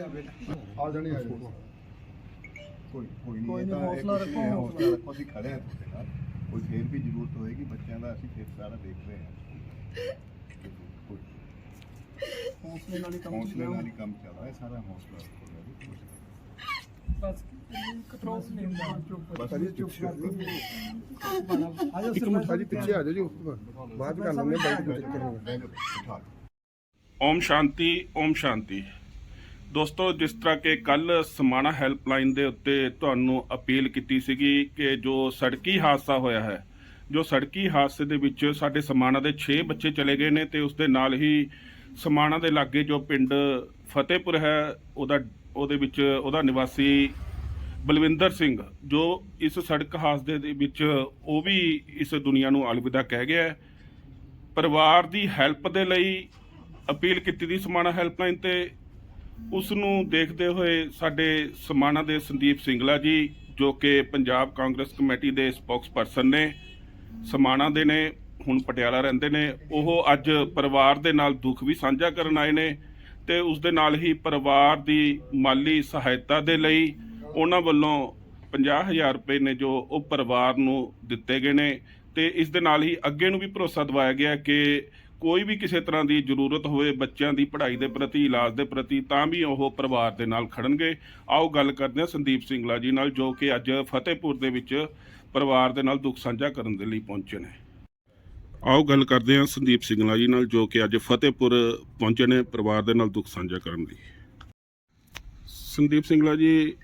ਆ ਬੇਟਾ। ਆ ਜਾਣੀ ਆ ਜਾਣੀ ਕੋਈ ਕੋਈ ਕੋਈ ਨਹੀਂ ਨੀ, ਇਹ ਤਾਂ ਹੌਸਲਾ ਇਹ ਕੁਛ ਰੱਖੋ, ਨਹੀਂ ਹੈ, ਹੌਸਲਾ ਹੌਸਲਾ ਰੱਖੋ। ਅਸੀਂ ਖੜੇ ਹਾਂ ਤੁਹਾਡੇ ਨਾਲ। ਕੋਈ ਫੇਰ ਵੀ ਜ਼ਰੂਰਤ ਹੋਏਗੀ ਬੱਚਿਆਂ ਦਾ ਅਸੀਂ ਫਿਰ ਸਾਰਾ ਦੇਖ ਰਹੇ ਹਾਂ। ਕੋਈ ਹੌਸਲੇ ਨਾਲ ਹੀ ਕੰਮ ਹੌਸਲੇ ਨਾਲ ਹੀ ਚੱਲਣਾ ਕੰਮ ਚੱਲ ਰਿਹਾ ਹੈ ਸਾਰਾ ਹੌਸਲਾ ਰੱਖੋ ਜੀ। ਬਸ ਕੰਟਰੋਲ ਨਹੀਂ ਹੁੰਦਾ। ਚੁੱਪ ਬਸ ਭਾਜੀ ਚੁੱਪ ਕਰ। ਆਜੋ ਇੱਕ ਮਿੰਟ ਭਾਜੀ ਪਿੱਛੇ ਆ ਜਾਓ ਜੀ ਉਸ ਤੋਂ ਬਾਅਦ ਬਾਅਦ 'ਚ ਕਰ ਲੈਂਦੇ ਬਾਈਕ ਨੂੰ ਚੱਕਰ ਨਹੀਂ ਬਹਿ ਜਾਓ, ਬਿਠਾ ਲਓ। ਓਮ ਸ਼ਾਂਤੀ ਓਮ ਸ਼ਾਂਤੀ। ਦੋਸਤੋ, ਜਿਸ ਤਰ੍ਹਾਂ ਕਿ ਕੱਲ ਸਮਾਣਾ ਹੈਲਪਲਾਈਨ ਦੇ ਉੱਤੇ ਤੁਹਾਨੂੰ ਅਪੀਲ ਕੀਤੀ ਸੀਗੀ ਕਿ ਜੋ ਸੜਕੀ ਹਾਦਸਾ ਹੋਇਆ ਹੈ, ਜੋ ਸੜਕੀ ਹਾਦਸੇ ਦੇ ਵਿੱਚ ਸਾਡੇ ਸਮਾਣਾ ਦੇ 6 ਬੱਚੇ ਚਲੇ ਗਏ ਨੇ ਤੇ ਉਸ ਦੇ ਨਾਲ ਹੀ ਸਮਾਣਾ ਦੇ ਲਾਗੇ ਜੋ ਪਿੰਡ ਫਤਿਹਪੁਰ ਹੈ, ਉਹਦਾ, ਉਹਦੇ ਵਿੱਚ ਉਹਦਾ ਨਿਵਾਸੀ ਬਲਵਿੰਦਰ ਸਿੰਘ, ਜੋ ਇਸ ਸੜਕ ਹਾਦਸੇ ਦੇ ਵਿੱਚ ਉਹ ਵੀ ਇਸ ਦੁਨੀਆ ਨੂੰ ਅਲਵਿਦਾ ਕਹਿ ਗਿਆ ਪਰਿਵਾਰ ਦੀ ਹੈਲਪ ਦੇ ਲਈ ਅਪੀਲ ਕੀਤੀ ਦੀ ਸਮਾਣਾ ਹੈਲਪਲਾਈਨ ਤੇ ਉਸ ਨੂੰ ਦੇਖਦੇ ਹੋਏ ਸਾਡੇ ਸਮਾਣਾ ਦੇ ਸੰਦੀਪ ਸਿੰਗਲਾ ਜੀ, ਜੋ ਕਿ ਪੰਜਾਬ ਕਾਂਗਰਸ ਕਮੇਟੀ ਦੇ ਸਪੋਕਸਪਰਸਨ ਨੇ, ਸਮਾਣਾ ਦੇ ਨੇ, ਹੁਣ ਪਟਿਆਲਾ ਰਹਿੰਦੇ ਨੇ, ਉਹ ਅੱਜ ਪਰਿਵਾਰ ਦੇ ਨਾਲ ਦੁੱਖ ਵੀ ਸਾਂਝਾ ਕਰਨ ਆਏ ਨੇ ਤੇ ਉਸ ਦੇ ਨਾਲ ਹੀ ਪਰਿਵਾਰ ਦੀ ਮਾਲੀ ਸਹਾਇਤਾ ਦੇ ਲਈ ਉਹਨਾਂ ਵੱਲੋਂ 50000 ਰੁਪਏ ਨੇ ਜੋ ਉਹ ਪਰਿਵਾਰ ਨੂੰ ਦਿੱਤੇ ਗਏ ਨੇ ਤੇ ਇਸ ਦੇ ਨਾਲ ਹੀ ਅੱਗੇ ਨੂੰ ਵੀ ਭਰੋਸਾ ਦਿਵਾਇਆ ਗਿਆ ਕਿ ਕੋਈ ਵੀ ਕਿਸੇ ਤਰ੍ਹਾਂ ਦੀ ਜ਼ਰੂਰਤ ਹੋਵੇ ਬੱਚਿਆਂ ਦੀ ਪੜ੍ਹਾਈ ਦੇ ਪ੍ਰਤੀ, ਇਲਾਜ ਦੇ ਪ੍ਰਤੀ, ਤਾਂ ਵੀ ਉਹ ਪਰਿਵਾਰ ਦੇ ਨਾਲ ਖੜਨਗੇ। ਆਓ ਗੱਲ ਕਰਦੇ ਹਾਂ ਸੰਦੀਪ ਸਿੰਗਲਾ ਜੀ ਨਾਲ, ਜੋ ਕਿ ਅੱਜ ਫਤਿਹਪੁਰ ਦੇ ਵਿੱਚ ਪਰਿਵਾਰ ਦੇ ਨਾਲ ਦੁੱਖ ਸਾਂਝਾ ਕਰਨ ਦੇ ਲਈ ਪਹੁੰਚੇ ਨੇ। ਆਓ ਗੱਲ ਕਰਦੇ ਹਾਂ ਸੰਦੀਪ ਸਿੰਗਲਾ ਜੀ ਨਾਲ, ਜੋ ਕਿ ਅੱਜ ਫਤਿਹਪੁਰ ਪਹੁੰਚੇ ਨੇ ਪਰਿਵਾਰ ਦੇ ਨਾਲ ਦੁੱਖ ਸਾਂਝਾ ਕਰਨ ਲਈ। ਸੰਦੀਪ ਸਿੰਗਲਾ ਜੀ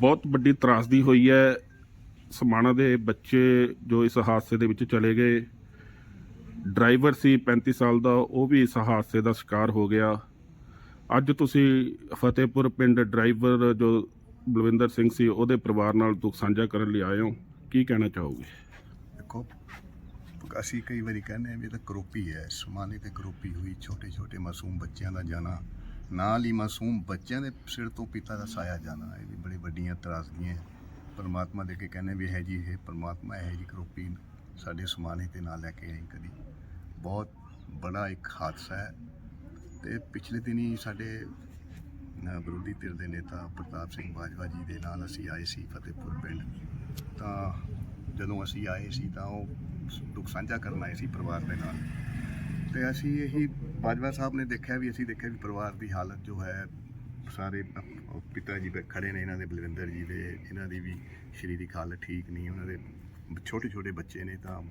ਬਹੁਤ ਵੱਡੀ ਤਰਾਸਦੀ ਹੋਈ ਹੈ। ਸਮਾਣਾ ਦੇ ਬੱਚੇ ਜੋ ਇਸ ਹਾਦਸੇ ਦੇ ਵਿੱਚ ਚਲੇ ਗਏ ਡਰਾਈਵਰ ਸੀ 35 ਸਾਲ ਦਾ, ਉਹ ਵੀ ਇਸ ਹਾਦਸੇ ਦਾ ਸ਼ਿਕਾਰ ਹੋ ਗਿਆ। ਅੱਜ ਤੁਸੀਂ ਫਤਿਹਪੁਰ ਪਿੰਡ ਡਰਾਈਵਰ ਜੋ ਬਲਵਿੰਦਰ ਸਿੰਘ ਸੀ, ਉਹਦੇ ਪਰਿਵਾਰ ਨਾਲ ਦੁੱਖ ਸਾਂਝਾ ਕਰਨ ਲਈ ਆਏ ਹੋ। ਕੀ ਕਹਿਣਾ ਚਾਹੋਗੇ? ਦੇਖੋ, ਅਸੀਂ ਕਈ ਵਾਰੀ ਕਹਿੰਦੇ ਹਾਂ ਵੀ ਇਹ ਤਾਂ ਕਰੋਪੀ ਹੈ। ਸਮਾਨੇ ਤੇ ਕਰੋਪੀ ਹੋਈ ਛੋਟੇ ਛੋਟੇ ਮਾਸੂਮ ਬੱਚਿਆਂ ਦਾ ਜਾਣਾ, ਨਾਲ ਹੀ ਮਾਸੂਮ ਬੱਚਿਆਂ ਦੇ ਸਿਰ ਤੋਂ ਪਿਤਾ ਦਾ ਸਾਇਆ ਜਾਣਾ। ਇਹ ਵੀ ਬੜੀ ਵੱਡੀਆਂ ਤਰਾਸਦੀਆਂ ਹੈ। ਪਰਮਾਤਮਾ ਦੇ ਕੇ ਕਹਿੰਦੇ ਵੀ ਹੈ ਜੀ, ਇਹ ਪਰਮਾਤਮਾ ਹੈ ਜੀ ਕਰੋਪੀ ਸਾਡੇ ਸਮਾਨੇ ਤੇ ਨਾ ਲੈ ਕੇ ਆਈ ਕਦੀ। ਬਹੁਤ ਬੜਾ ਇੱਕ ਹਾਦਸਾ ਹੈ। ਤੇ ਪਿਛਲੇ ਦਿਨੀ ਸਾਡੇ ਵਿਰੋਧੀ ਧਿਰ ਦੇ ਨੇਤਾ ਪ੍ਰਤਾਪ ਸਿੰਘ ਬਾਜਵਾ ਜੀ ਦੇ ਨਾਲ ਅਸੀਂ ਆਏ ਸੀ ਫਤਿਹਪੁਰ ਪਿੰਡ। ਤਾਂ ਜਦੋਂ ਅਸੀਂ ਆਏ ਸੀ ਤਾਂ ਉਹ ਦੁੱਖ ਸਾਂਝਾ ਕਰਨ ਆਏ ਸੀ ਪਰਿਵਾਰ ਦੇ ਨਾਲ। ਤੇ ਅਸੀਂ ਇਹੀ ਬਾਜਵਾ ਸਾਹਿਬ ਨੇ ਦੇਖਿਆ ਵੀ, ਅਸੀਂ ਦੇਖਿਆ ਵੀ ਪਰਿਵਾਰ ਦੀ ਹਾਲਤ ਜੋ ਹੈ, ਸਾਰੇ ਪਿਤਾ ਜੀ ਬੈ- ਖੜੇ ਨੇ, ਇਹਨਾਂ ਦੇ ਬਲਵਿੰਦਰ ਜੀ ਦੇ, ਇਹਨਾਂ ਦੀ ਵੀ ਸਰੀਰਕ ਹਾਲਤ ਠੀਕ ਨਹੀਂ, ਉਹਨਾਂ ਦੇ ਛੋਟੇ ਛੋਟੇ ਬੱਚੇ ਨੇ ਤਾਂ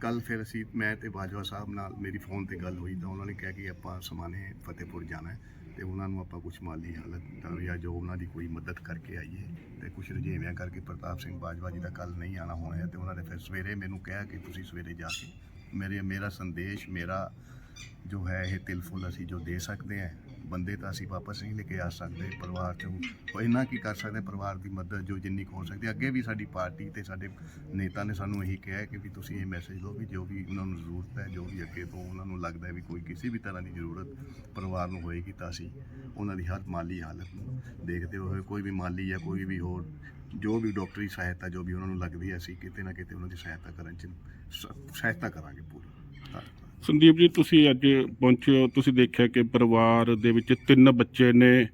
ਕੱਲ ਫਿਰ ਅਸੀਂ, ਮੈਂ ਤੇ ਬਾਜਵਾ ਸਾਹਿਬ ਨਾਲ ਮੇਰੀ ਫੋਨ ਤੇ ਗੱਲ ਹੋਈ ਤਾਂ ਉਹਨਾਂ ਨੇ ਕਿਹਾ ਕਿ ਆਪਾਂ ਸਮਾਨੇ ਫਤਿਹਪੁਰ ਜਾਣਾ ਹੈ ਤੇ ਉਹਨਾਂ ਨੂੰ ਆਪਾਂ ਕੁਝ ਮਾਲੀ ਹਾਲਤ ਦਾ ਜਾਂ ਜੋ ਉਹਨਾਂ ਦੀ ਕੋਈ ਮਦਦ ਕਰਕੇ ਆਈਏ ਤੇ ਕੁਝ ਰੁਝੇਵਿਆਂ ਕਰਕੇ ਪ੍ਰਤਾਪ ਸਿੰਘ ਬਾਜਵਾ ਜੀ ਦਾ ਕੱਲ ਨਹੀਂ ਆਣਾ ਹੋਣਾ ਹੈ ਤੇ ਉਹਨਾਂ ਨੇ ਫਿਰ ਸਵੇਰੇ ਮੈਨੂੰ ਕਿਹਾ ਕਿ ਤੁਸੀਂ ਸਵੇਰੇ ਜਾ ਕੇ ਮੇਰੇ, ਮੇਰਾ ਸੰਦੇਸ਼, ਮੇਰਾ ਜੋ ਹੈ ਇਹ ਤਿਲਫੁੱਲ ਅਸੀਂ ਜੋ ਦੇ ਸਕਦੇ ਹਾਂ ਬੰਦੇ ਤਾਂ ਅਸੀਂ ਵਾਪਸ ਨਹੀਂ ਲੈ ਕੇ ਆ ਸਕਦੇ ਪਰਿਵਾਰ ਚੋਂ। ਉਹ ਇੰਨਾ ਕੀ ਕਰ ਸਕਦੇ ਪਰਿਵਾਰ ਦੀ ਮਦਦ ਜੋ ਜਿੰਨੀ ਕੁ ਹੋ ਸਕਦੀ। ਅੱਗੇ ਵੀ ਸਾਡੀ ਪਾਰਟੀ ਤੇ ਸਾਡੇ ਨੇਤਾ ਨੇ ਸਾਨੂੰ ਇਹੀ ਕਿਹਾ ਕਿ ਵੀ ਤੁਸੀਂ ਇਹ ਮੈਸੇਜ ਦਿਓ ਵੀ ਜੋ ਵੀ ਉਹਨਾਂ ਨੂੰ ਜ਼ਰੂਰਤ ਹੈ, ਜੋ ਵੀ ਅੱਗੇ ਤੋਂ ਉਹਨਾਂ ਨੂੰ ਲੱਗਦਾ ਹੈ ਵੀ ਕੋਈ ਕਿਸੇ ਵੀ ਤਰ੍ਹਾਂ ਦੀ ਜ਼ਰੂਰਤ ਪਰਿਵਾਰ ਨੂੰ ਹੋਏਗੀ ਤਾਂ ਅਸੀਂ ਉਹਨਾਂ ਦੀ ਹਰ ਮਾਲੀ ਹਾਲਤ ਨੂੰ ਦੇਖਦੇ ਹੋਏ, ਕੋਈ ਵੀ ਮਾਲੀ ਜਾਂ ਕੋਈ ਵੀ ਹੋਰ, ਜੋ ਵੀ ਡਾਕਟਰੀ ਸਹਾਇਤਾ, ਜੋ ਵੀ ਉਹਨਾਂ ਨੂੰ ਲੱਗਦੀ ਹੈ, ਅਸੀਂ ਕਿਤੇ ਨਾ ਕਿਤੇ ਉਹਨਾਂ ਦੀ ਸਹਾਇਤਾ ਕਰਨ ਚ ਸਹਾਇਤਾ ਕਰਾਂਗੇ ਪੂਰੀ। ਧੰਨਵਾਦ। ਸੰਦੀਪ ਜੀ ਤੁਸੀਂ ਅੱਜ ਪਹੁੰਚੇ ਹੋ। ਤੁਸੀਂ ਦੇਖਿਆ ਕਿ ਪਰਿਵਾਰ ਦੇ ਵਿੱਚ ਤਿੰਨ ਬੱਚੇ ਨੇ।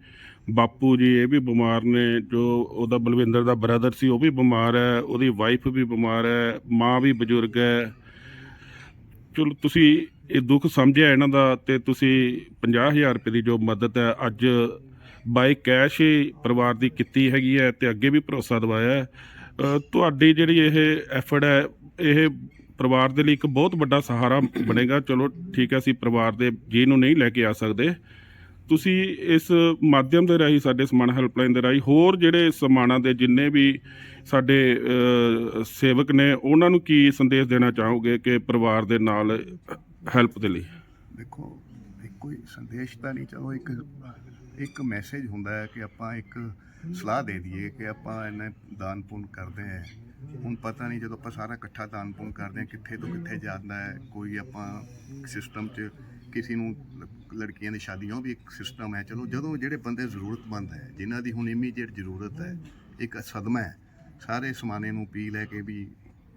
ਬਾਪੂ ਜੀ ਇਹ ਵੀ ਬਿਮਾਰ ਨੇ ਜੋ ਉਹਦਾ ਬਲਵਿੰਦਰ ਦਾ ਬ੍ਰਦਰ ਸੀ ਉਹ ਵੀ ਬਿਮਾਰ ਹੈ। ਉਹਦੀ ਵਾਈਫ ਵੀ ਬਿਮਾਰ ਹੈ ਮਾਂ ਵੀ ਬਜ਼ੁਰਗ ਹੈ। ਚਲੋ ਤੁਸੀਂ ਇਹ ਦੁੱਖ ਸਮਝਿਆ ਇਹਨਾਂ ਦਾ ਤੇ ਤੁਸੀਂ 50000 ਰੁਪਏ ਦੀ ਜੋ ਮਦਦ ਹੈ ਅੱਜ ਬਾਈ ਕੈਸ਼ ਹੀ ਪਰਿਵਾਰ ਦੀ ਕੀਤੀ ਹੈਗੀ ਹੈ ਤੇ ਅੱਗੇ ਵੀ ਭਰੋਸਾ ਦਵਾਇਆ ਹੈ। ਅ, ਤੁਹਾਡੀ ਜਿਹੜੀ ਇਹ ਐਫਰਟ ਹੈ ਇਹ ਪਰਿਵਾਰ ਦੇ ਲਈ ਇੱਕ ਬਹੁਤ ਵੱਡਾ ਸਹਾਰਾ ਬਣੇਗਾ। ਚਲੋ ਠੀਕ ਹੈ, ਅਸੀਂ ਪਰਿਵਾਰ ਦੇ ਜੀ ਨੂੰ ਨਹੀਂ ਲੈ ਕੇ ਆ ਸਕਦੇ। ਤੁਸੀਂ ਇਸ ਮਾਧਿਅਮ ਦੇ ਰਾਹੀਂ ਸਾਡੇ ਸਮਾਨ ਹੈਲਪਲਾਈਨ ਦੇ ਰਾਹੀਂ ਹੋਰ ਜਿਹੜੇ ਸਮਾਨਾਂ ਦੇ ਜਿੰਨੇ ਵੀ ਸਾਡੇ ਸੇਵਕ ਨੇ, ਉਹਨਾਂ ਨੂੰ ਕੀ ਸੰਦੇਸ਼ ਦੇਣਾ ਚਾਹੋਗੇ ਕਿ ਪਰਿਵਾਰ ਦੇ ਨਾਲ ਹੈਲਪ ਦੇ ਲਈ? ਦੇਖੋ ਕੋਈ ਸੰਦੇਸ਼ ਤਾਂ ਨਹੀਂ, ਚਲੋ ਇੱਕ ਇੱਕ ਮੈਸੇਜ ਹੁੰਦਾ ਹੈ ਕਿ ਆਪਾਂ ਇੱਕ ਸਲਾਹ ਦੇ ਦਈਏ ਕਿ ਆਪਾਂ ਇਹਨਾਂ ਦਾਨ ਪੁੰਨ ਕਰਦੇ ਹਾਂ। ਹੁਣ ਪਤਾ ਨਹੀਂ ਜਦੋਂ ਆਪਾਂ ਸਾਰਾ ਇਕੱਠਾ ਦਾਨ ਪੁੰਨ ਕਰਦੇ ਹਾਂ, ਕਿੱਥੇ ਤੋਂ ਕਿੱਥੇ ਜਾਂਦਾ ਹੈ, ਕੋਈ ਆਪਾਂ ਸਿਸਟਮ 'ਚ ਕਿਸੇ ਨੂੰ ਲ- ਲੜਕੀਆਂ ਦੀ ਸ਼ਾਦੀਆਂ ਉਹ ਵੀ ਇੱਕ ਸਿਸਟਮ ਹੈ। ਚਲੋ ਜਦੋਂ ਜਿਹੜੇ ਬੰਦੇ ਜ਼ਰੂਰਤਮੰਦ ਹੈ, ਜਿਨ੍ਹਾਂ ਦੀ ਹੁਣ ਇਮੀਡੀਏਟ ਜ਼ਰੂਰਤ ਹੈ, ਇੱਕ ਸਦਮਾ ਹੈ, ਸਾਰੇ ਸਮਾਨੇ ਨੂੰ ਪੀ ਲੈ ਕੇ ਵੀ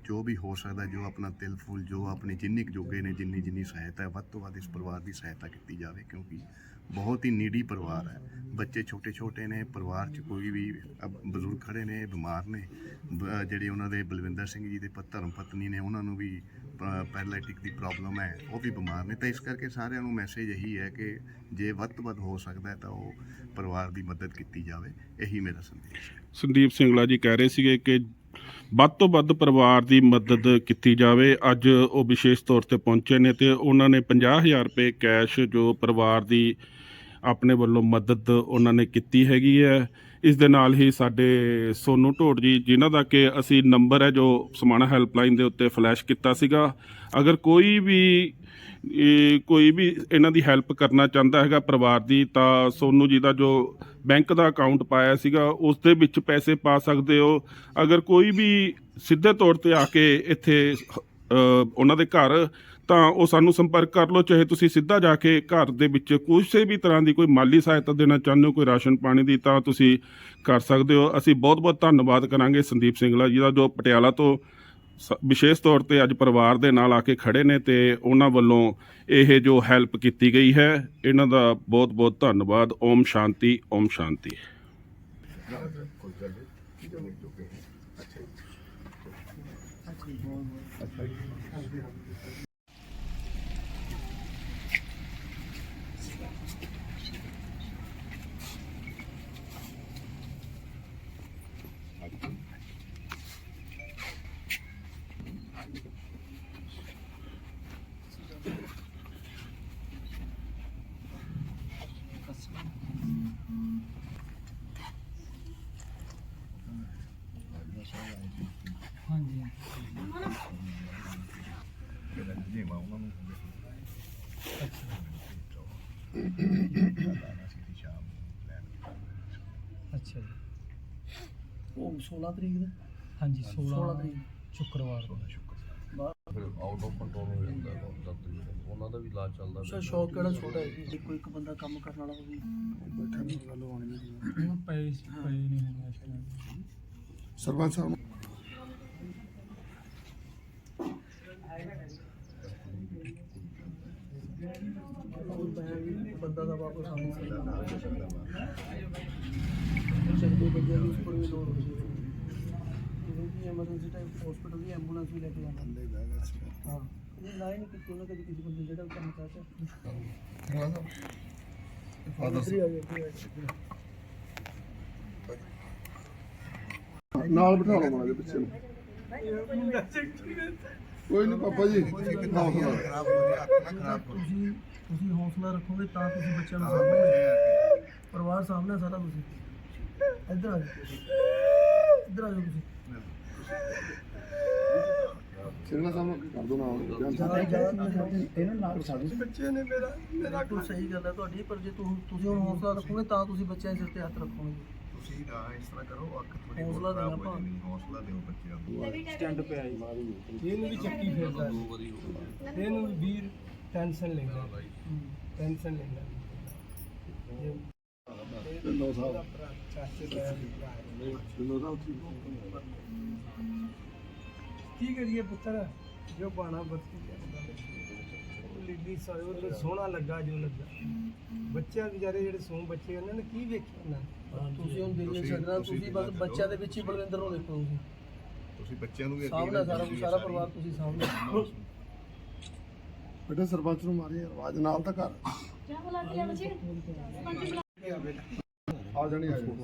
ਜੋ ਵੀ ਹੋ ਸਕਦਾ, ਜੋ ਆਪਣਾ ਤਿਲ ਫੁੱਲ, ਜੋ ਆਪਣੀ ਜਿੰਨੀ ਕੁ ਜੋਗੇ ਨੇ, ਜਿੰਨੀ ਜਿੰਨੀ ਸਹਾਇਤਾ ਵੱਧ ਤੋਂ ਵੱਧ ਇਸ ਪਰਿਵਾਰ ਦੀ ਸਹਾਇਤਾ ਕੀਤੀ ਜਾਵੇ, ਕਿਉਂਕਿ ਬਹੁਤ ਹੀ ਨੀਡੀ ਪਰਿਵਾਰ ਹੈ। ਬੱਚੇ ਛੋਟੇ ਛੋਟੇ ਨੇ, ਪਰਿਵਾਰ 'ਚ ਕੋਈ ਵੀ ਬਜ਼ੁਰਗ ਖੜੇ ਨੇ, ਬਿਮਾਰ ਨੇ, ਬ- ਜਿਹੜੇ ਉਹਨਾਂ ਦੇ ਬਲਵਿੰਦਰ ਸਿੰਘ ਜੀ ਦੇ ਪ- ਧਰਮ ਪਤਨੀ ਨੇ, ਉਹਨਾਂ ਨੂੰ ਵੀ ਪੈਰਾਲਾਈਟਿਕ ਦੀ ਪ੍ਰੋਬਲਮ ਹੈ, ਉਹ ਵੀ ਬਿਮਾਰ ਨੇ। ਤਾਂ ਇਸ ਕਰਕੇ ਸਾਰਿਆਂ ਨੂੰ ਮੈਸੇਜ ਇਹੀ ਹੈ ਕਿ ਜੇ ਵੱਧ ਤੋਂ ਵੱਧ ਹੋ ਸਕਦਾ ਤਾਂ ਉਹ ਪਰਿਵਾਰ ਦੀ ਮਦਦ ਕੀਤੀ ਜਾਵੇ। ਇਹੀ ਮੇਰਾ ਸੰਦੇਸ਼ ਹੈ। ਸੰਦੀਪ ਸਿੰਘਲਾ ਜੀ ਕਹਿ ਰਹੇ ਸੀਗੇ ਕਿ ਵੱਧ ਤੋਂ ਵੱਧ ਪਰਿਵਾਰ ਦੀ ਮਦਦ ਕੀਤੀ ਜਾਵੇ। ਅੱਜ ਉਹ ਵਿਸ਼ੇਸ਼ ਤੌਰ ਤੇ ਪਹੁੰਚੇ ਨੇ ਤੇ ਉਹਨਾਂ ਨੇ 50000 ਰੁਪਏ ਕੈਸ਼ ਜੋ ਪਰਿਵਾਰ ਦੀ ਆਪਣੇ ਵੱਲੋਂ ਮਦਦ ਉਹਨਾਂ ਨੇ ਕੀਤੀ ਹੈਗੀ ਹੈ। ਇਸ ਦੇ ਨਾਲ ਹੀ ਸਾਡੇ ਸੋਨੂ ਢੋੜ ਜੀ, ਜਿਨ੍ਹਾਂ ਦਾ ਕਿ ਅਸੀਂ ਨੰਬਰ ਹੈ ਜੋ ਸਮਾਣਾ ਹੈਲਪਲਾਈਨ ਦੇ ਉੱਤੇ ਫਲੈਸ਼ ਕੀਤਾ ਸੀਗਾ। ਅਗਰ ਕੋਈ ਵੀ ਕੋਈ ਵੀ ਇਹਨਾਂ ਦੀ ਹੈਲਪ ਕਰਨਾ ਚਾਹੁੰਦਾ ਹੈਗਾ ਪਰਿਵਾਰ ਦੀ, ਤਾਂ ਸੋਨੂ ਜੀ ਦਾ ਜੋ ਬੈਂਕ ਦਾ ਅਕਾਊਂਟ ਪਾਇਆ ਸੀਗਾ, ਉਸ ਦੇ ਵਿੱਚ ਪੈਸੇ ਪਾ ਸਕਦੇ ਹੋ। ਅਗਰ ਕੋਈ ਵੀ ਸਿੱਧੇ ਤੌਰ ਤੇ ਆ ਕੇ ਇੱਥੇ ਉਹਨਾਂ ਦੇ ਘਰ ਤਾਂ ਉਹ ਸਾਨੂੰ ਸੰਪਰਕ ਕਰ ਲਓ, ਚਾਹੇ ਤੁਸੀਂ ਸਿੱਧਾ ਜਾ ਕੇ ਘਰ ਦੇ ਵਿੱਚ ਕਿਸੇ ਵੀ ਤਰ੍ਹਾਂ ਦੀ ਕੋਈ ਮਾਲੀ ਸਹਾਇਤਾ ਦੇਣਾ ਚਾਹੁੰਦੇ ਹੋ, ਕੋਈ ਰਾਸ਼ਨ ਪਾਣੀ ਦੀ, ਤਾਂ ਤੁਸੀਂ ਕਰ ਸਕਦੇ ਹੋ। ਅਸੀਂ ਬਹੁਤ ਬਹੁਤ ਧੰਨਵਾਦ ਕਰਾਂਗੇ ਸੰਦੀਪ ਸਿੰਘਲਾ ਜੀ ਦਾ, ਜੋ ਪਟਿਆਲਾ ਤੋਂ ਸ- ਵਿਸ਼ੇਸ਼ ਤੌਰ ਤੇ ਅੱਜ ਪਰਿਵਾਰ ਦੇ ਨਾਲ ਆ ਕੇ ਖੜੇ ਨੇ ਤੇ ਉਹਨਾਂ ਵੱਲੋਂ ਇਹ ਜੋ ਹੈਲਪ ਕੀਤੀ ਗਈ ਹੈ, ਇਹਨਾਂ ਦਾ ਬਹੁਤ ਬਹੁਤ ਧੰਨਵਾਦ। ਓਮ ਸ਼ਾਂਤੀ ਓਮ ਸ਼ਾਂਤੀ ਹਾਂਜੀ ਅੱਛਾ ਜੀ ਉਹ 16 ਤਰੀਕ ਦਾ? ਹਾਂਜੀ 16 16 ਤਰੀਕ ਸ਼ੁੱਕਰਵਾਰ ਨੂੰ। ਫਿਰ ਆਊਟ ਆਫ ਕੰਟਰੋਲ ਹੋ ਜਾਂਦਾ ਹੈ ਬਹੁਤ ਜ਼ਿਆਦਾ। ਉਹਨਾਂ ਦਾ ਵੀ ਇਲਾਜ ਚੱਲਦਾ ਅੱਛਾ ਸ਼ੌਕ ਕਿਹੜਾ ਛੋਟਾ ਹੈ? ਜੀ ਕੋਈ ਇੱਕ ਬੰਦਾ ਕੰਮ ਕਰਨ ਵਾਲਾ ਹੋਵੇ। ਹੁਣ ਪਏ ਪਏ ਨਹੀਂ ਹੋਣੇ ਟਾਈਮ ਸਰਪੰਚ ਸਾਹਿਬ ਵੀ ਬੰਦਾ ਦਾ ਨਹੀਂ ਸਕਦਾ ਚੰਗੇ ਬੰਦੇ ਨੂੰ ਉਸ ਪਰ ਵੀ ਲੋੜ ਹੋਈ। ਹੈ ਜਿਵੇਂ ਕਿ ਐਮਰਜੈਂਸੀ ਟਾਈਮ ਹਸਪੀਟਲ ਦੀ ਐਂਬੂਲੈਂਸ ਵੀ ਲੈ ਕੇ ਜਾਂਦਾ ਹਾਂ। ਇਹ ਨਾ ਹੀ ਨਹੀਂ ਕੀਤੀ ਉਹਨਾਂ ਕਦੇ ਕਿਸੇ ਬੰਦੇ ਜਿਹੜਾ ਕੰਮ ਕਰਦਾ ਫਾਦਰ ਆ ਗਿਆ ਨਾਲ ਬਿਠਾ ਲਓ ਮਾੜੇ ਪਿੱਛੇ ਨੂੰ। ਕੋਈ ਨਹੀਂ ਪਾਪਾ ਜੀ ਹੌਸਲਾ ਖਰਾਬ ਹੋ ਗਿਆ ਅੱਖ ਨਾ ਖਰਾਬ ਕਰੋ ਤੁਸੀਂ ਤੁਸੀਂ ਹੌਸਲਾ ਰੱਖੋਗੇ ਤਾਂ ਤੁਸੀਂ ਬੱਚਿਆਂ ਨੂੰ ਸਾਂਭੋਗੇ ਪਰਿਵਾਰ ਸਾਹਮਣੇ ਸਾਰਾ ਤੁਸੀਂ ਇੱਧਰ ਆ ਜਾਓ। ਇੱਧਰ ਆ ਜਾਓ ਤੁਸੀਂ। ਸਿਰਨਾ ਸਾਹਿਬ ਕਰ ਦੋ ਨਾਲ ਧਿਆਨ ਜ਼ਿਆਦਾ ਜ਼ਿਆਦਾ ਇਹਨਾਂ ਨਾਲ ਸਾਡੇ ਬੱਚੇ ਨੇ ਮੇਰਾ ਮੇਰਾ ਕੋਈ ਸਹੀ ਗੱਲ ਹੈ ਤੁਹਾਡੀ ਪਰ ਜੇ ਤੁਸੀਂ ਤੁਸੀਂ ਹੁਣ ਹੌਸਲਾ ਰੱਖੋਗੇ ਤਾਂ ਤੁਸੀਂ ਬੱਚਿਆਂ ਦੇ ਸਿਰ ਤੇ ਹੱਥ ਰੱਖੋਗੇ। ਤੁਸੀਂ ਨਾ ਇਸ ਤਰ੍ਹਾਂ ਕਰੋ ਅੱਖ ਥੋੜੀ ਹੌਸਲਾ ਖਰਾਬ ਦੇਣਾ ਹੋ ਜਾਣੀ ਹੌਸਲਾ ਦਿਓ ਬੱਚਿਆਂ ਨੂੰ। ਸਟੈਂਡ ਪਿਆ ਜੀ। ਇਹਨੂੰ ਵੀ ਚੱਕੀ ਫਿਰਦਾ ਦੋ ਵਾਰੀ ਹੋ ਗਿਆ। ਇਹਨੂੰ ਵੀ ਵੀਰ ਟੈਨਸ਼ਨ ਲੈਂਦਾ। ਟੈਨਸ਼ਨ ਲੈਂਦਾ। ਢਿੱਲੋਂ ਸਾਹਿਬ ਚਾਚੇ ਦਾ ਢਿੱਲੋਂ ਸਾਹਿਬ ਠੀਕ ਕੀ ਕਰੀਏ ਪੁੱਤਰ? ਜੋ ਬਾਣਾ ਬੱਤੀ ਲਿੱਡੀ ਸਾਇਓ ਤੇ ਸੋਹਣਾ ਲੱਗਾ ਜੋ ਲੱਗਾ। ਬੱਚਿਆਂ ਵਿਚਾਰੇ ਜਿਹੜੇ ਸੋ ਬੱਚੇ ਉਹਨਾਂ ਨੇ ਕੀ ਵੇਖਿਆ ਨਾ? ਤੁਸੀਂ ਹੁਣ ਦਿਲ ਨਹੀਂ ਤੁਸੀਂ ਬਸ ਬੱਚਿਆਂ ਦੇ ਵਿੱਚ ਹੀ ਬਲਵਿੰਦਰ ਨੂੰ ਦੇਖੋ ਤੁਸੀਂ। ਤੁਸੀਂ ਬੱਚਿਆਂ ਨੂੰ ਵੀ ਅੱਗੇ ਸਾਹਮਣੇ ਸਾਰਾ ਸਾਰਾ ਪਰਿਵਾਰ ਤੁਸੀਂ ਸਾਹਮਣੇ। ਬੇਟਾ ਸਰਪੰਚ ਨੂੰ ਮਾਰੀ ਆਵਾਜ਼ ਨਾਲ ਤਾਂ ਕਰ। ਆ ਜਾਣੀ ਆ ਜਾਣੀ।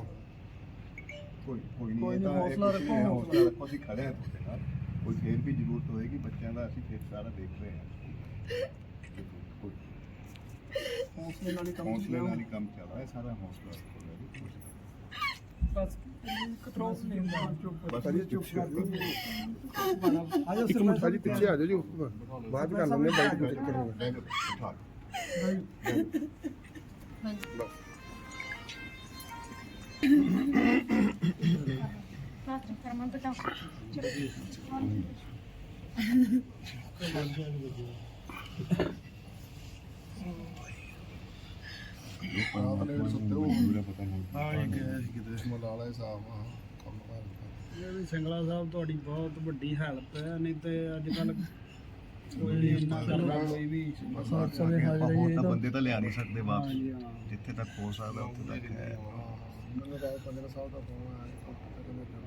ਕੋਈ ਕੋਈ ਨਹੀਂ ਕੋਈ ਇਹ ਨਹੀਂ, ਤਾਂ ਇਹ ਹੌਸਲਾ ਕੁਛ ਰੱਖੋ, ਨਹੀਂ ਹੈ, ਹੌਸਲਾ। ਹੌਸਲਾ ਰੱਖੋ। ਅਸੀਂ ਖੜੇ ਹਾਂ ਤੁਹਾਡੇ ਨਾਲ। ਕੋਈ ਫੇਰ ਵੀ ਜ਼ਰੂਰਤ ਹੋਏਗੀ ਬੱਚਿਆਂ ਦਾ ਅਸੀਂ ਫੇਰ ਸਾਰਾ ਦੇਖ ਰਹੇ ਹਾਂ। ਕੋਈ ਹੌਸਲੇ ਨਾਲ ਹੀ ਕੰਮ ਹੌਸਲੇ ਨਾਲ ਹੀ ਕੰਮ ਚੱਲ ਰਿਹਾ ਹੈ ਸਾਰਾ ਹੌਸਲਾ ਰੱਖੋ ਜੀ। ਬਸ ਕੰਟਰੋਲ ਨਹੀਂ ਹੁੰਦਾ ਚੁੱਪ ਬਸ ਜੀ ਚੁੱਪ ਆ ਜਾਓ ਇੱਕ ਮਿੰਟ ਭਾਜੀ ਪਿੱਛੇ ਆ ਜਾਓ ਜੀ ਬਾਅਦ। ਕਰ ਲੈਂਦੇ ਬਾਈਕ ਨੂੰ ਚੱਕਰ ਬੈਗ ਉਠਾ Fermento então. ਆਪ ਨੇ ਸੁੱਤੇ ਉਹ ਹਾਂ, ਇਹ ਕਿਤੇ ਮਲਾਲਾ ਸਾਹਿਬ ਹਾਂ ਕੰਮ ਕਰ ਇਹ ਵੀ ਸਿੰਗਲਾ ਸਾਹਿਬ ਤੁਹਾਡੀ ਬਹੁਤ ਵੱਡੀ ਹੈਲਪ ਹੈ ਨਹੀਂ ਤੇ ਅੱਜ ਕੱਲ ਕੋਈ ਵੀ ਸਾਥ ਸਮੇਂ ਆਪਾਂ ਹਾਜ਼ਰ ਹੋਰ ਹੈ ਤਾਂ ਬੰਦੇ ਤਾਂ ਲਿਆ ਨਹੀਂ ਸਕਦੇ ਵਾਪਸ। ਜਿੱਥੇ ਤੱਕ ਹੋ ਸਕਦਾ, ਉੱਥੇ ਤੱਕ ਹੈ।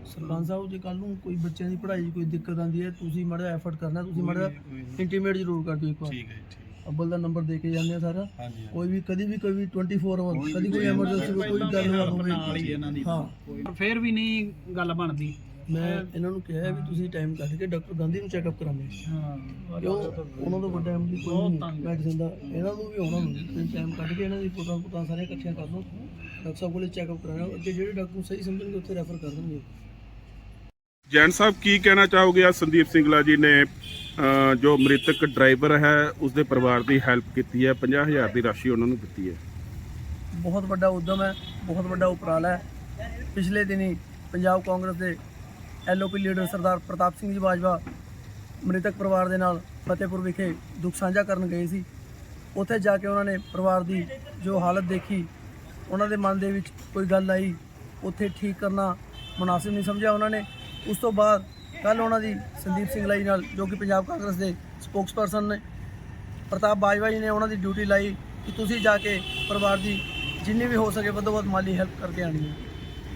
ਸਰਪੰਚ ਸਾਹਿਬ ਜੇ ਕੱਲ ਨੂੰ ਕੋਈ ਬੱਚਿਆਂ ਦੀ ਪੜ੍ਹਾਈ 'ਚ ਕੋਈ ਦਿੱਕਤ ਆਉਂਦੀ ਹੈ ਤੁਸੀਂ ਮਾੜਾ ਐਫਰਟ ਕਰਨਾ ਤੁਸੀਂ ਮਾੜਾ ਇੰਟੀਮੇਟ ਜ਼ਰੂਰ ਕਰ ਦਿਓ ਇੱਕ ਵਾਰ। ਠੀਕ ਹੈ ਠੀਕ ਅੱਬਲ ਦਾ ਨੰਬਰ ਦੇ ਕੇ ਜਾਂਦੇ ਆ ਸਾਰਾ। ਕੋਈ ਵੀ ਕਦੀ ਵੀ ਕੋਈ ਵੀ 24 ਆਵਰ ਕਦੀ ਕੋਈ ਐਮਰਜੈਂਸੀ ਕੋਈ ਗੱਲ ਹੋਵੇ। ਨਾਲ ਹੀ ਇਹਨਾਂ ਦੀ। ਹਾਂ। ਫੇਰ ਵੀ ਨਹੀਂ ਗੱਲ ਬਣਦੀ। ਮੈਂ ਇਹਨਾਂ ਨੂੰ ਕਿਹਾ ਵੀ ਤੁਸੀਂ ਟਾਈਮ ਕੱਢ ਕੇ ਡਾਕਟਰ ਗਾਂਧੀ ਨੂੰ ਚੈੱਕ ਅਪ ਕਰਾਉਂਦੇ ਹਾਂ। ਕਿਉਂ? ਉਹਨਾਂ ਤੋਂ ਵੱਡਾ ਐਮਡੀ ਕੋਈ ਨਹੀਂ। ਮੈਡੀਸਨ ਦਾ ਇਹਨਾਂ ਨੂੰ ਵੀ ਆਉਣਾ ਨੂੰ ਤੁਸੀਂ ਟਾਈਮ ਕੱਢ ਕੇ ਇਹਨਾਂ ਦੀ ਫੋਟੋਆਂ ਫੋਟੋਆਂ ਸਾਰੀਆਂ ਇਕੱਠੀਆਂ ਕਰ ਲਓ। ਡਾਕਟਰ ਸਾਹਿਬ ਕੋਲੇ ਚੈੱਕ ਅਪ ਕਰਾਉਣਾ ਅੱਗੇ ਜਿਹੜੇ ਡਾਕਟਰ ਨੂੰ ਸਹੀ ਸਮਝਣਗੇ ਉੱਥੇ ਰੈਫਰ ਕਰ ਦੇਣਗੇ। ਜੈਨ ਸਾਹਿਬ ਕੀ ਕਹਿਣਾ ਚਾਹੋਗੇ ਆ ਸੰਦੀਪ ਸਿੰਘਲਾ ਜੀ ਨੇ ਅ, ਜੋ ਮ੍ਰਿਤਕ ਡਰਾਈਵਰ ਹੈ ਉਸਦੇ ਪਰਿਵਾਰ ਦੀ ਹੈਲਪ ਕੀਤੀ ਹੈ 50000 ਦੀ ਰਾਸ਼ੀ ਉਹਨਾਂ ਨੂੰ ਦਿੱਤੀ ਹੈ? ਬਹੁਤ ਵੱਡਾ ਉਦਮ ਹੈ ਬਹੁਤ ਵੱਡਾ ਉਪਰਾਲਾ ਹੈ। ਪਿਛਲੇ ਦਿਨੀ ਪੰਜਾਬ ਕਾਂਗਰਸ ਦੇ ਐਲਓਪੀ ਲੀਡਰ ਸਰਦਾਰ ਪ੍ਰਤਾਪ ਸਿੰਘ ਜੀ ਬਾਜਵਾ ਮ੍ਰਿਤਕ ਪਰਿਵਾਰ ਦੇ ਨਾਲ ਫਤਿਹਪੁਰ ਵਿਖੇ ਦੁੱਖ ਸਾਂਝਾ ਕਰਨ ਗਏ ਸੀ। ਉੱਥੇ ਜਾ ਕੇ ਉਹਨਾਂ ਨੇ ਪਰਿਵਾਰ ਦੀ ਜੋ ਹਾਲਤ ਦੇਖੀ ਉਹਨਾਂ ਦੇ ਮਨ ਦੇ ਵਿੱਚ ਕੋਈ ਗੱਲ ਆਈ, ਉੱਥੇ ਠੀਕ ਕਰਨਾ ਮੁਨਾਸਿਬ ਨਹੀਂ ਸਮਝਿਆ ਉਹਨਾਂ ਨੇ। ਉਸ ਤੋਂ ਬਾਅਦ ਕੱਲ ਉਹਨਾਂ ਦੀ ਸੰਦੀਪ ਸਿੰਘ ਲਾਈ ਨਾਲ, ਜੋ ਕਿ ਪੰਜਾਬ ਕਾਂਗਰਸ ਦੇ ਸਪੋਕਸਪਰਸਨ ਨੇ, ਪ੍ਰਤਾਪ ਬਾਜਵਾ ਜੀ ਨੇ ਉਹਨਾਂ ਦੀ ਡਿਊਟੀ ਲਾਈ ਕਿ ਤੁਸੀਂ ਜਾ ਕੇ ਪਰਿਵਾਰ ਦੀ ਜਿੰਨੀ ਵੀ ਹੋ ਸਕੇ ਵੱਧੋ ਵੱਧ ਮਾਲੀ ਹੈਲਪ ਕਰਕੇ ਆਣੀ ਹੈ।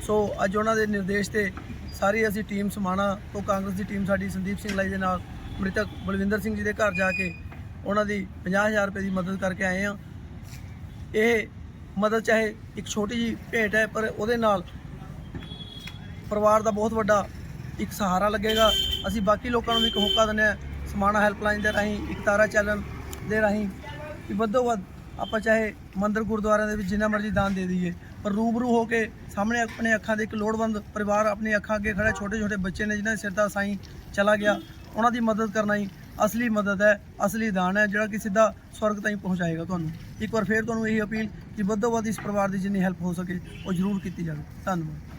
ਸੋ ਅੱਜ ਉਹਨਾਂ ਦੇ ਨਿਰਦੇਸ਼ ਤੇ ਸਾਰੀ ਅਸੀਂ ਟੀਮ ਸਮਾਣਾ ਤੋਂ ਕਾਂਗਰਸ ਦੀ ਟੀਮ ਸਾਡੀ ਸੰਦੀਪ ਸਿੰਘ ਲਾਈ ਦੇ ਨਾਲ, ਮ੍ਰਿਤਕ ਬਲਵਿੰਦਰ ਸਿੰਘ ਜੀ ਦੇ ਘਰ ਜਾ ਕੇ ਉਹਨਾਂ ਦੀ 50000 ਰੁਪਏ ਦੀ ਮਦਦ ਕਰਕੇ ਆਏ ਹਾਂ। ਇਹ ਮਦਦ ਚਾਹੇ ਇੱਕ ਛੋਟੀ ਜੀ ਭੇਟ ਹੈ, ਪਰ ਉਹਦੇ ਨਾਲ ਪਰਿਵਾਰ ਦਾ ਬਹੁਤ ਵੱਡਾ ਇੱਕ ਸਹਾਰਾ ਲੱਗੇਗਾ। ਅਸੀਂ ਬਾਕੀ ਲੋਕਾਂ ਨੂੰ ਵੀ ਇੱਕ ਹੋਕਾ ਦਿੰਦੇ ਹਾਂ, ਸਮਾਣਾ ਹੈਲਪਲਾਈਨ ਦੇ ਰਾਹੀਂ, ਇੱਕ ਤਾਰਾ ਚੈਨਲ ਦੇ ਰਾਹੀਂ ਕਿ ਵੱਧੋ ਵੱਧ ਆਪਾਂ ਚਾਹੇ ਮੰਦਰ ਗੁਰਦੁਆਰਿਆਂ ਦੇ ਵਿੱਚ ਜਿੰਨਾ ਮਰਜ਼ੀ ਦਾਨ ਦੇ ਦਈਏ, ਪਰ ਰੂਬਰੂ ਹੋ ਕੇ ਸਾਹਮਣੇ ਆਪਣੇ ਅੱਖਾਂ ਦੇ ਇੱਕ ਲੋੜਵੰਦ ਪਰਿਵਾਰ, ਆਪਣੀ ਅੱਖਾਂ ਅੱਗੇ ਖੜੇ ਛੋਟੇ ਛੋਟੇ ਬੱਚੇ ਨੇ ਜਿਨ੍ਹਾਂ ਦੇ ਸਿਰ ਦਾ ਸਾਈਂ ਚਲਾ ਗਿਆ, ਉਹਨਾਂ ਦੀ ਮਦਦ ਕਰਨਾ ਹੀ ਅਸਲੀ ਮਦਦ ਹੈ, ਅਸਲੀ ਦਾਨ ਹੈ, ਜਿਹੜਾ ਕਿ ਸਿੱਧਾ ਸਵਰਗ ਤਾਈਂ ਪਹੁੰਚਾਏਗਾ ਤੁਹਾਨੂੰ। ਇੱਕ ਵਾਰ ਫੇਰ ਤੁਹਾਨੂੰ ਇਹੀ ਅਪੀਲ ਕਿ ਵੱਧੋ ਵੱਧ ਇਸ ਪਰਿਵਾਰ ਦੀ ਜਿੰਨੀ ਹੈਲਪ ਹੋ ਸਕੇ, ਉਹ ਜ਼ਰੂਰ ਕੀਤੀ ਜਾਵੇ। ਧੰਨਵਾਦ।